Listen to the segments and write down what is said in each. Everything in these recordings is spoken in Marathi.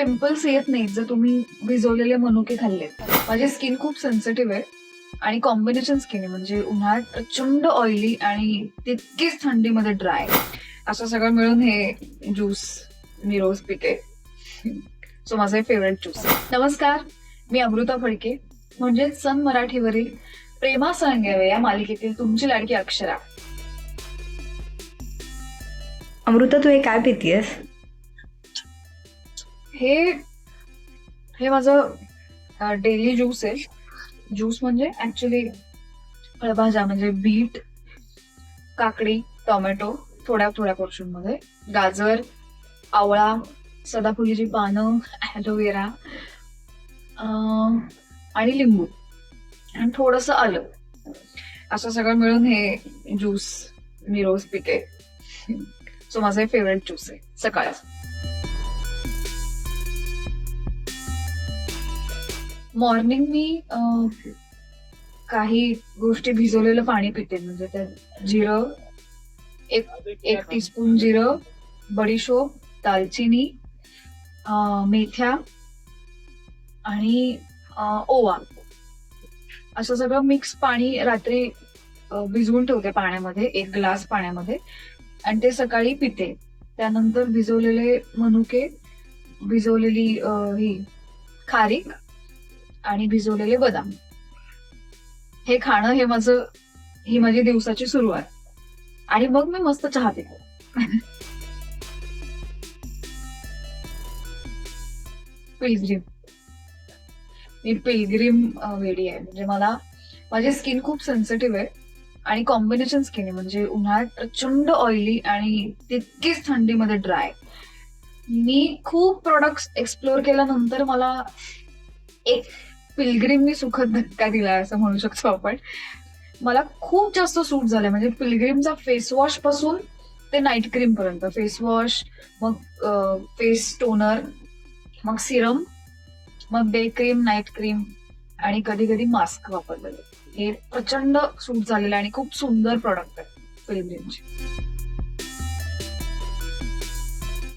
पिंपल्स येत नाहीत जर तुम्ही भिजवलेले मनुके खाल्लेत. माझी स्किन खूप सेन्सिटिव्ह आहे. आणि कॉम्बिनेशन स्किन आहे. म्हणजे उन्हाळ्यात प्रचंड ऑइली आणि तितकीच थंडीमध्ये ड्राय असं सगळं मिळून हे ज्यूस मी रोज पिते. सो माझा हे फेवरेट ज्यूस नमस्कार मी अमृता फडके. म्हणजेच सन मराठीवरील प्रेमा सांगावे या मालिकेतील तुमची लाडकी अक्षरा. अमृता तू हे काय पितीयस? हे हे माझं डेली ज्यूस आहे. ज्यूस म्हणजे ऍक्च्युली फळभाज्या म्हणजे बीट काकडी टोमॅटो थोड्या थोड्या पोर्शनमध्ये गाजर आवळा सदाफुलीची पानं ॲलोवेरा आणि लिंबू. आणि थोडंसं आलं. असं सगळं मिळून हे ज्यूस मी रोज पिते. सो माझं हे फेवरेट ज्यूस आहे. सकाळचा. मॉर्निंग मी अं, काही गोष्टी भिजवलेलं पाणी पिते. म्हणजे त्यात जिरं एक एक टीस्पून जिरं बडीशोप दालचिनी अं, मेथ्या आणि अं, ओवा. असं सगळं मिक्स पाणी रात्री अं, भिजवून ठेवते पाण्यामध्ये एक ग्लास पाण्यामध्ये. आणि ते सकाळी पिते. त्यानंतर भिजवलेले मनुके भिजवलेली अं, ही खारीक आणि भिजवलेले बदाम. हे खाणं हे माझं ही माझी दिवसाची सुरुवात. आणि मग मी मस्त चहा पिते. पिलग्रीम. मी पिलग्रीम वेडी आहे. म्हणजे मला माझी स्किन खूप सेन्सिटिव्ह आहे. आणि कॉम्बिनेशन स्किन आहे. म्हणजे उन्हाळ्यात प्रचंड ऑइली आणि तितकीच थंडीमध्ये ड्राय मी खूप प्रोडक्ट्स एक्सप्लोअर केल्यानंतर मला एक पिलग्रीमनी सुखद धक्का दिला असं म्हणू शकतो आपण. मला खूप जास्त सूट झालंय. म्हणजे पिलग्रीमचा फेस वॉशपासून ते नाईट क्रीम पर्यंत. फेस वॉश मग फेस टोनर मग सिरम मग डे क्रीम नाईट क्रीम आणि कधी कधी मास्क वापरलेले. हे प्रचंड सूट झालेलं आणि खूप सुंदर प्रॉडक्ट आहे पिलग्रीमचे.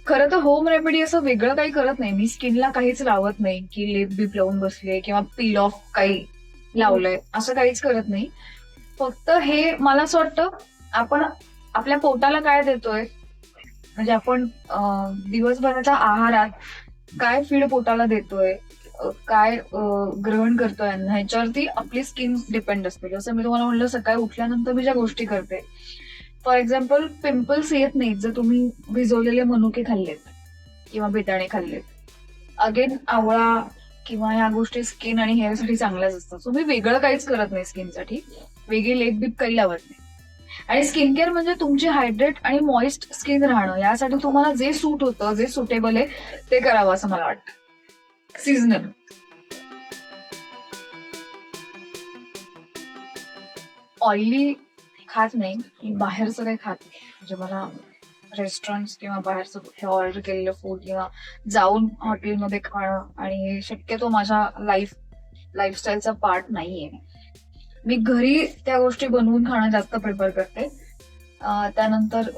खरं तर होम रेमेडी असं वेगळं काही करत नाही. मी स्किनला काहीच लावत नाही की लिप बीप लावून बसले किंवा पील ऑफ काही लावलंय असं काहीच करत नाही. फक्त हे मला असं वाटतं आपण आपल्या पोटाला काय देतोय म्हणजे आपण दिवसभराच्या आहारात काय फीड पोटाला देतोय काय ग्रहण करतोय ह्याच्यावरती आपली स्किन डिपेंड असते. जसं मी तुम्हाला म्हणलं सकाळी उठल्यानंतर मी ज्या गोष्टी करते फॉर एक्झाम्पल पिंपल्स येत नाहीत जर तुम्ही भिजवलेले मनुके खाल्लेत किंवा बेदाणे खाल्लेत. अगेन आवळा किंवा ह्या गोष्टी स्किन आणि हेअरसाठी चांगल्याच असतात. सो मी वेगळं काहीच करत नाही स्किनसाठी वेगळी लेप बीप काही लावत नाही. आणि स्किन केअर म्हणजे तुमची हायड्रेट आणि मॉइस्ट स्किन राहणं. यासाठी तुम्हाला जे सूट होतं जे सुटेबल आहे ते करावं असं मला वाटतं. सीझनल ऑइली खात नाही. मी बाहेरचं काही खात नाही. म्हणजे मला रेस्टॉरंट किंवा बाहेरचं कुठे ऑर्डर केलेलं फूड किंवा जाऊन हॉटेलमध्ये खाणं आणि शक्यतो माझ्या लाईफ लाईफस्टाईलचा पार्ट नाहीये. मी घरी त्या गोष्टी बनवून खाणं जास्त प्रिफर करते. त्यानंतर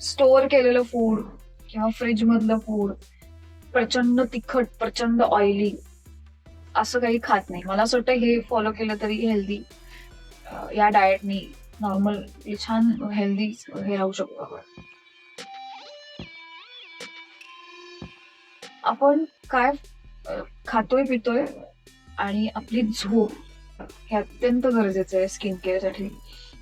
स्टोअर केलेलं फूड किंवा फ्रीजमधलं फूड प्रचंड तिखट प्रचंड ऑइली असं काही खात नाही. मला असं वाटतं हे फॉलो केलं तरी हेल्दी या डाएटनी नॉर्मल छान हेल्दी हे राहू शकतो आपण. आपण काय खातोय पितोय आणि आपली झोप हे अत्यंत गरजेचं आहे स्किन केअरसाठी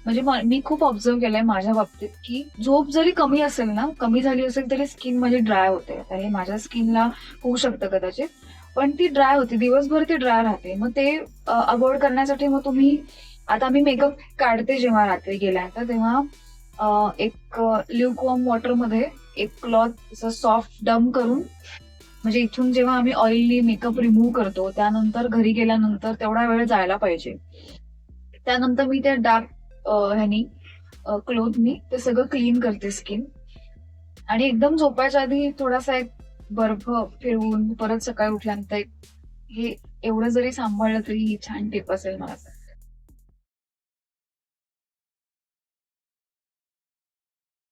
म्हणजे मी खूप ऑब्झर्व केलंय माझ्या बाबतीत की झोप जरी कमी असेल ना कमी झाली असेल तरी स्किन माझी ड्राय होते. आता हे माझ्या स्किनला होऊ शकतं कदाचित. पण ती ड्राय होते. दिवसभर ती ड्राय राहते. मग ते अवॉइड करण्यासाठी मग तुम्ही आता मी मेकअप काढते जेव्हा रात्री गेल्यानंतर तेव्हा एक ल्युकवॉर्म वॉटरमध्ये एक क्लॉथ सॉफ्ट डम करून म्हणजे इथून जेव्हा आम्ही ऑइलनी मेकअप रिमूव्ह करतो त्यानंतर घरी गेल्यानंतर तेवढा वेळ जायला पाहिजे. त्यानंतर मी त्या डार्क ह्यानी क्लोथनी ते सगळं क्लीन करते स्किन आणि एकदम झोपायच्या आधी थोडासा एक बर्फ फिरवून परत सकाळी उठल्यानंतर एक- हे एवढं जरी सांभाळलं तरी ही छान टिप असेल मला. असं.